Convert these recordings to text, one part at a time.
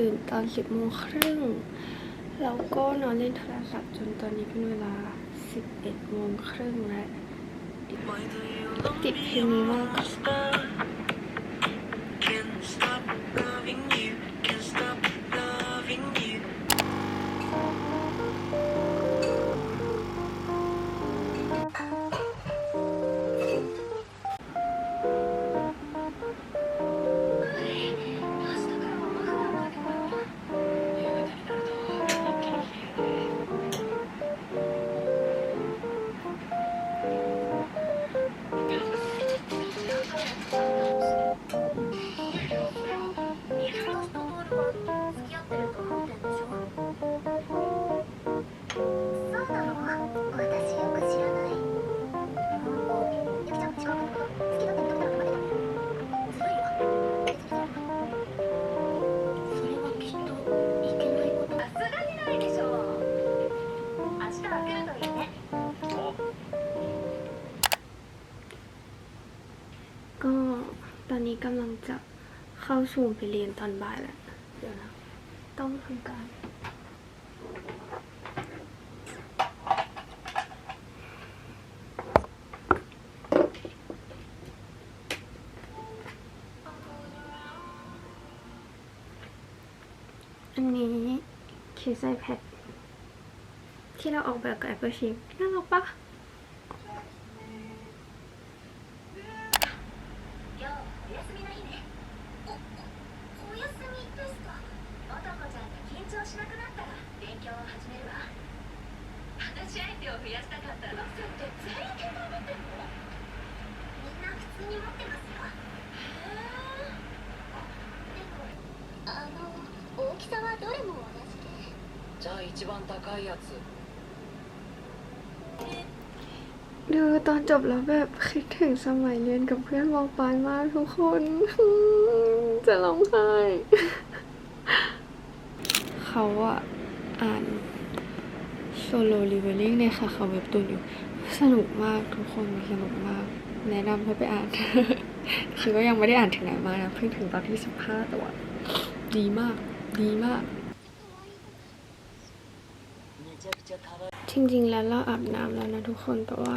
เราตื่นตอนสิบโมงครึ่งแล้วก็นอนเล่นโทรศัพท์จนตอนนี้เป็นเวลาสิบเอ็ดโมงครึ่งแล้วติดเพลงนี้มาก จะเข้าสู่ไปเรียนตอนบ่ายแล้วเดี๋ยวนะ ต้องทำการอันนี้เคส iPad ที่เราออกแบบกับ Apple Chip น่ารักปะ やつดูตอนจบแล้วแบบคิดถึงสมัยเรียนกับเพื่อนมอปลายมากทุกคน จะร้องไห้ เขาอะอ่านโซโล l ิเวลลิ่งในค่ะเขาเว็บตูนอยู่ สนุกมากทุกคนสนุกมากแนะนำให้ไปอ่าน คือก็ยังไม่ได้อ่านถึงไหนมานะเพิ่งถึงตอนที่สิบห้าแต่ว่าดีมาก ดีมาก จริงๆ แล้วเราอาบน้ำแล้วนะทุกคน แต่ว่า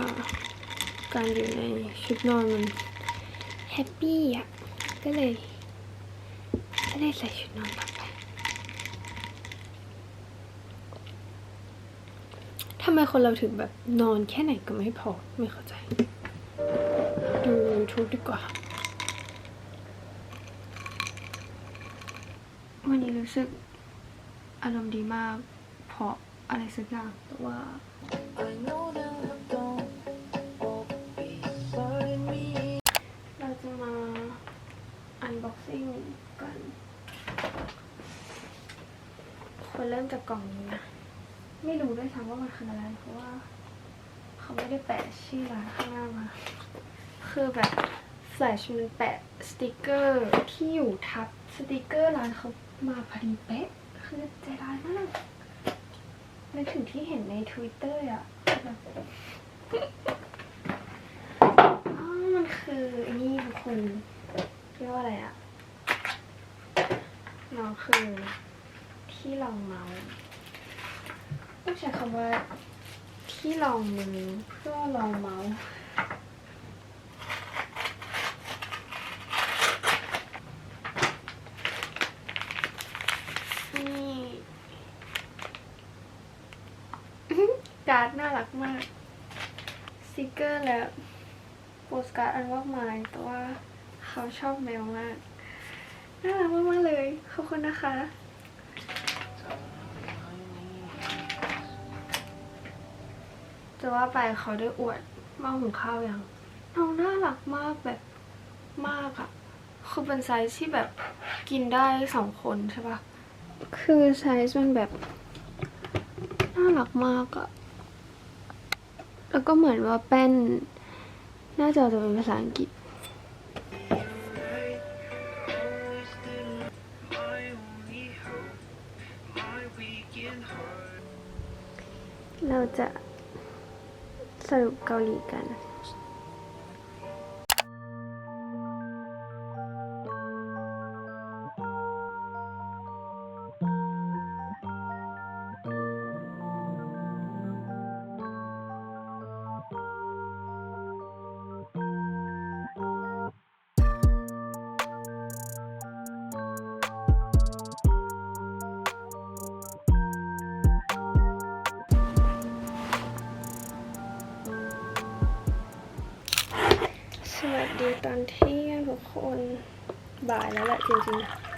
การอยู่ในชุดนอนมันแฮปปี้อะ ก็เลยก็เลยใส่ชุดนอนต่อไปทำไมคนเราถึงแบบนอนแค่ไหนก็ไม่พอ ไม่เข้าใจ ดู YouTube ดีกว่า วันนี้รู้สึกอารมณ์ดีมากเพราะ อะไรสักอย่างแต่ว่า เราจะมา unboxing กันควรเริ่มจากกล่องนี้นะ ไม่รู้ด้วยซ้ำว่ามันคืออะไรเพราะว่า เขาไม่ได้แปะชื่อร้านข้างหน้ามา คือแบบแฟลชมันแปะสติกเกอร์ที่อยู่ทับสติกเกอร์ร้านเขามาพอดีเป๊ะ คือใจร้ายมาก นึกถึงที่เห็นใน Twitter อะแบบอ๋อมันคือไอ้นี่ทุกคนเรียกว่าอะไรอะน้องคือที่รองเมาส์ต้องใช้คำว่าที่รองมือเพื่อรองเมาส์ นี่ การ์ดน่ารักมากสติกเกอร์และโปสการ์ดอันมากมายแต่ว่าเขาชอบแมวมาก น่ารักมากๆเลย ขอบคุณนะคะ จะว่าไปเขาได้อวดม้อหุงข้าวยังน้องน่ารักมากแบบมากอะคือเป็นไซส์ที่แบบกินได้สองคนใช่ปะคือไซส์มันแบบ น่ารักมากอะ แล้วก็เหมือนว่าแป้นน่าจะจะเป็นภาษาอังกฤษ เราจะสรุปเกาหลีกัน ตอนเที่ยงทุกคนบ่ายแล้วแหละจริงๆ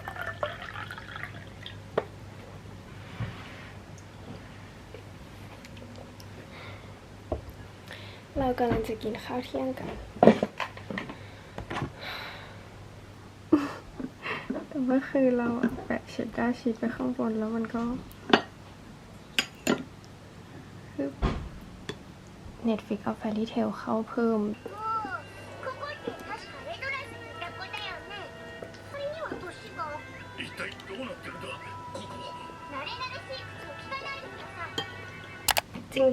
เรากำลังจะกินข้าวเที่ยงกัน แต่เมื่อคืนเราแปะเชดด้าชีสไปข้างบนแล้วมันก็เน็ตฟิกเอาแฟรี่เทลเข้าเพิ่ม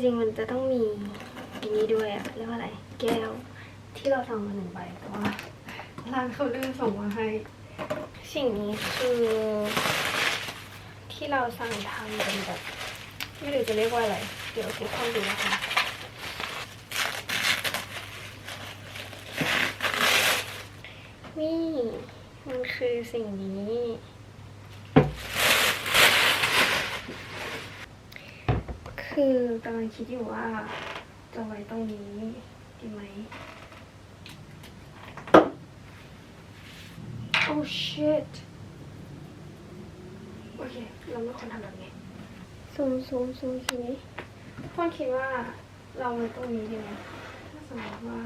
ริงๆมันจะต้องมีอันนี้ด้วยอะเรียกว่าอะไร แก้วที่เราสั่งมาหนึ่งใบแต่ว่าร้านเขาลืมส่งมาให้ สิ่งนี้คือ ที่เราสั่งทำเป็นแบบไม่รู้จะเรียกว่าอะไร เดี๋ยวทุกคนดูนะคะนี่มันคือสิ่งนี้ คือกำลังคิดอยู่ว่า จะไว้ตรงนี้ดีไหม Oh shit โอเค เราไม่ควรทำแบบนี้ซูมซูมซูมทีนี้พ่อนคิดว่าเราไว้ตรงนี้ดีไหมถ้าสมมติว่า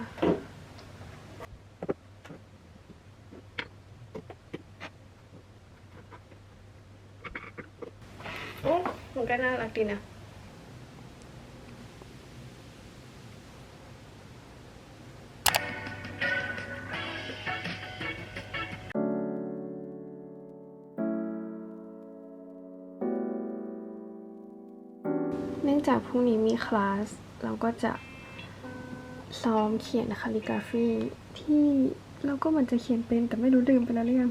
โอ้มันก็น่ารักดีนะ เนื่องจากพรุ่งนี้มีคลาส เราก็จะซ้อมเขียนคาลิกราฟีที่เราก็มันจะเขียนเป็นแต่ไม่รู้ลืมไปแล้วหรือยัง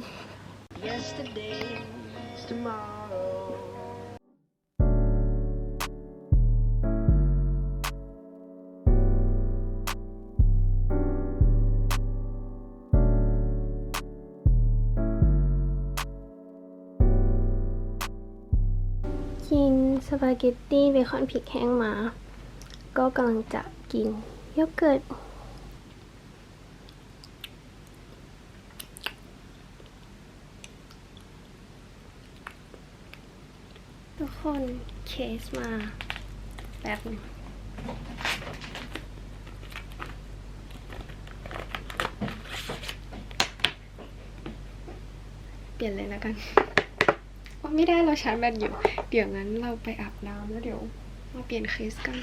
Yesterday, tomorrow สปาเกตตี้เบคอนพริกแห้งมา ก็กำลังจะกินโยเกิร์ตทุกคนเคสมาแป๊บนึงเปลี่ยนเลยแล้วกัน ไม่ได้เราชาร์จแบตอยู่ เดี๋ยวงั้นเราไปอาบน้ำแล้วเดี๋ยวมาเปลี่ยนเคสกัน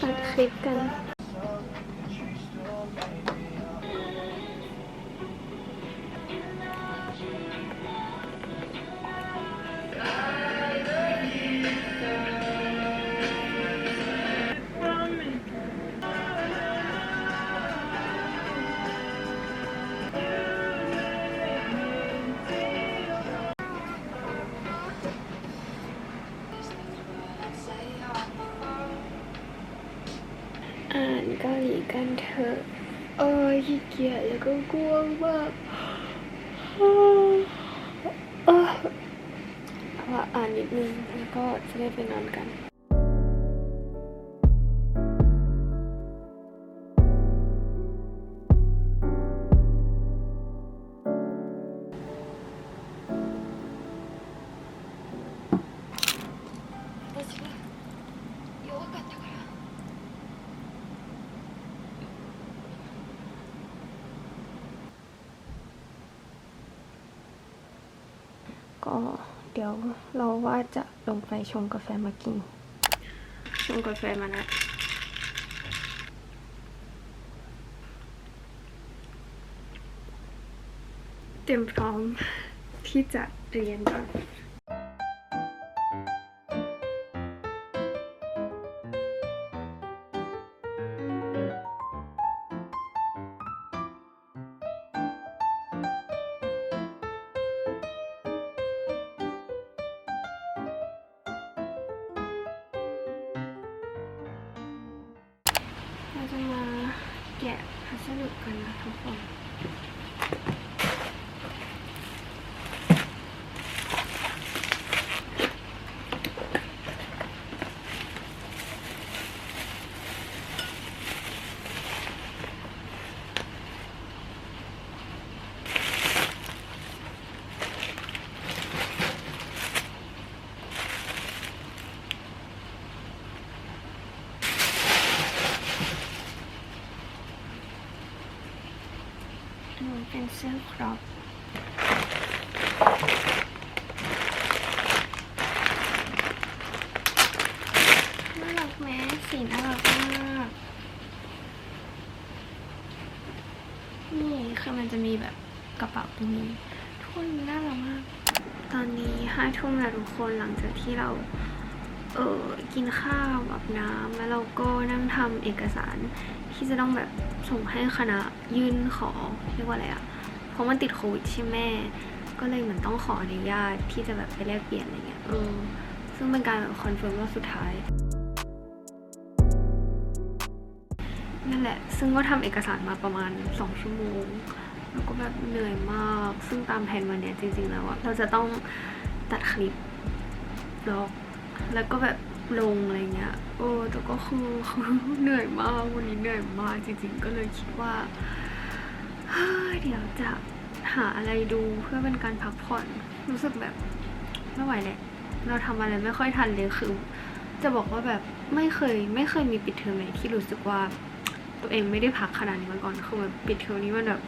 ตัดคลิปกัน เกาหลีกันเถอะเออขี้เกียจแล้วก็กลัวมากเออเอาว่าอ่านนิดนึงแล้วก็จะได้ไปนอนกัน 私は弱かったから ก็เดี๋ยวเราว่าจะลงไปชงกาแฟมากิน ชงกาแฟมานะเตรียมพร้อมที่จะเรียนก่อน สนุกกันนะทุกคน เป็นเสื้อครอปน่ารักไหมสีน่ารักมากนี่คือมันจะมีแบบกระเป๋าตรงนี้ทุกคนน่ารักมาก ตอนนี้ห้าทุ่มแล้วทุกคนหลังจากที่เราเออกินข้าวอาบน้ำแล้วเราก็นั่งทำเอกสารที่จะต้องแบบ ส่งให้คณะยื่นขอเรียกว่าอะไรอะเพราะมันติดโควิดใช่ไหมก็เลยเหมือนต้องขออนุญาตที่จะแบบไปแลกเปลี่ยนอะไรเงี้ยเออซึ่งเป็นการแบบคอนเฟิร์มรอบสุดท้ายนั่นแหละ ซึ่งก็ทำเอกสารมาประมาณ 2 ชั่วโมง แล้วก็แบบเหนื่อยมาก ซึ่งตามแผนวันเนี้ยจริงๆแล้วอะเราจะต้องตัดคลิปบล็อก แล้วก็แบบ ลงอะไรเงี้ยโอ้แต่ก็คือเหนื่อยมากวันนี้เหนื่อยมากจริง ๆ ก็เลยคิดว่าเฮ้ยเดี๋ยวจะหาอะไรดูเพื่อเป็นการพักผ่อนรู้สึกแบบไม่ไหวแหละเราทำอะไรไม่ค่อยทันเลยคือ จะบอกว่าแบบไม่เคยไม่เคยมีปิดเทอมไหนที่รู้สึกว่าตัวเองไม่ได้พักขนาดนี้มาก่อนคือแบบปิดเทอมนี้มันแบบ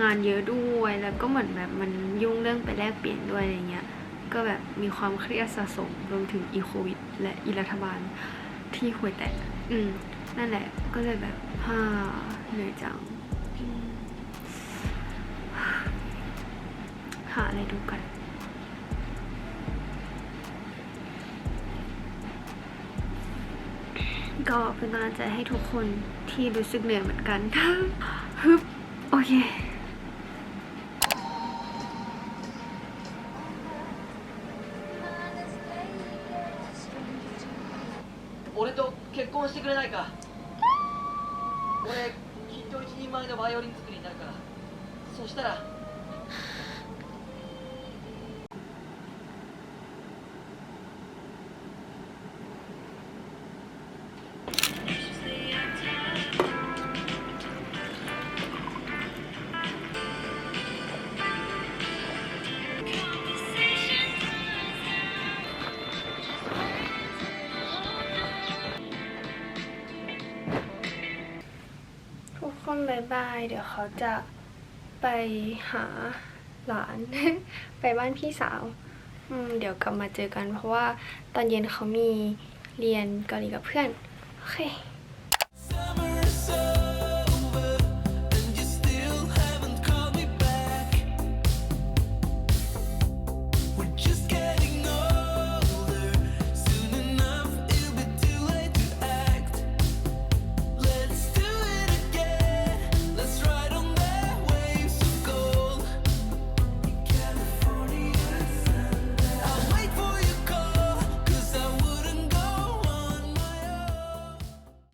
งานเยอะด้วยแล้วก็เหมือนแบบมันยุ่งเรื่องไปแลกเปลี่ยนด้วยอะไรเงี้ย ก็แบบมีความเครียดสะสมรวมถึงอีโควิด และอีรัฐบาลที่ห่วยแตกอืมนั่นแหละก็เลยแบบฮ่าเหนื่อยจัง หาอะไรดูกันก็เป็นกำลังใจให้ทุกคนที่รู้สึกเหนื่อยเหมือนกันฮึบโอเค 俺と結婚してくれないか。俺きっと一人前のバイオリン作りになるから。そしたら บาย เดี๋ยวเขาจะไปหาหลาน ไปบ้านพี่สาวอืมเดี๋ยวกลับมาเจอกันเพราะว่าตอนเย็นเขามีเรียนเกาหลีกับเพื่อน โอเค